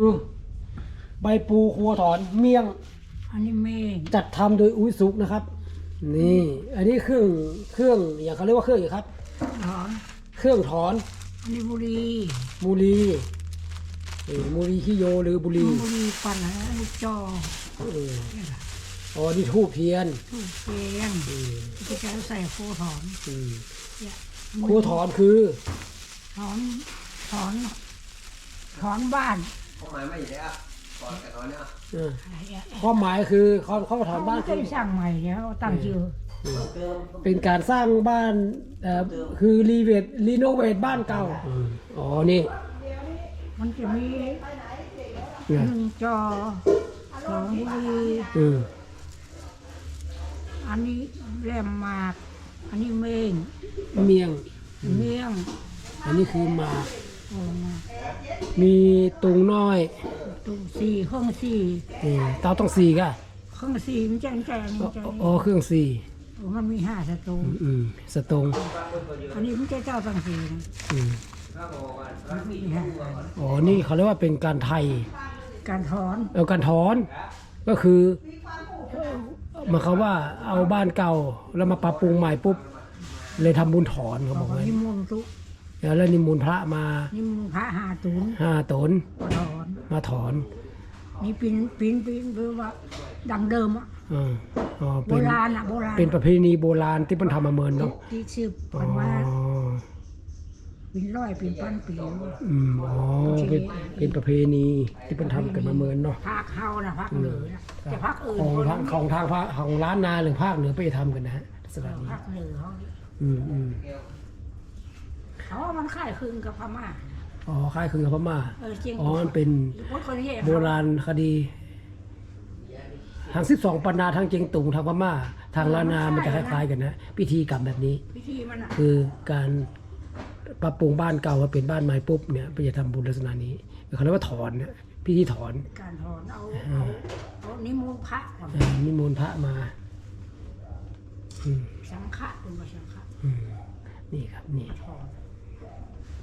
คือใบปูครัวถอนเมี่ยง อันนี้เมงจัดทำโดยอุ้ยสุกนะครับ นี่ อันนี้เครื่องเครื่องอย่างเขาเรียกว่าเครื่องอย่างครับ ถอนเครื่องถอนอันนี้บุรีมูลีเออมูลีขี้โยหรือบุรีบุรีปั่นนะอันนี้จอเอออ๋อนี่ทูบเทียนทูกเกียงอืมที่จะใส่โคถอนอืมเนี่ยครัวถอนคือ ถอนถอนถอนบ้าน không phải mày vậy á còn cái thôi nữa เอออะไรอะความหมายคือเขาเขาถอนบ้านเขาคือไม่ได้สร้างใหม่แล้วตั้งชื่อเป็นการสร้างบ้านเอ่อคือรีเวทรีโนเวทบ้านเก่าอ๋อนี่มันจะมีเนี่ยหนึ่งจอสองบุรีอืมอันนี้แรมหมาก อันนี้เมงเมียง เมี่ยงอันนี้คือหมากโอ้ มามีตุงน้อยตู้สี่ห้องสี่อืมเตาต้องสี่ก่ะห้องสี่มันแจ้งแจ้งอ๋อแจ้งอ๋อเครื่องสี่โอ้มันมีห้าสตูอืมสตรงอันนี้มันจะเจ้าตั้งสี่นะอืมมันมีห้าอ๋อ นี่เขาเรียกว่าเป็นการไทย การถอน เอาการถอน ก็คือหมายความว่าเอาบ้านเก่าแล้วมาปรับปรุงใหม่ปุ๊บ เลยทำบุญถอนเขาบบออกกว่า ว่านิมนต์ทุกแล้วนิมนต์พระมานิมนต์พระหาตุนห้าตนก็ถอนมาถอนนี่ปีนปีนปีนคือว่าดังเดิมอะอ่าอ๋อโบเป็นราณอะโบราณเป็นประเพณีโบราณที่มันทำมาเมินเนาะที่ชื่ออ๋อมันว่าปีนร้อยปีนพันปีอืมอ๋อเป็นเป็นประเพณีที่มันทำกันมาเมินเนาะภาคเฮานะภาคเหนือนะแต่ภาคอื่นของคนทางของทางภาคของร้านนาหรือภาคเหนือไปทำกันนะฮะลักษณะนี้ภาคเหนือเขาเนี่ยอืมอืม เขาว่ามันคล้ายคลึงกับพม่าอ๋อคล้ายคลึงกับพม่า เออจริงอ๋อมันเป็นคนคนนี้โบราณคดีทางสิบสองปันนาทางเจียงตุงทางพม่า ทางล้านนามันจะคล้ายๆกันนะพิธีกรรมแบบนี้พิธีมันอะคือการปรับปรุงบ้านเก่ามาเป็นบ้านใหม่ปุ๊บเนี่ยไปจะทำบุญลักษณะนี้เขาเรียกว่าถอนเนี่ยพิธีถอนการถอนเอาเอาเอานิมนต์พระก่อนอ่านิมนต์พระมาอืมสังฆะเป็นว่าสังฆะอืมนี่ครับนี่ถอน God.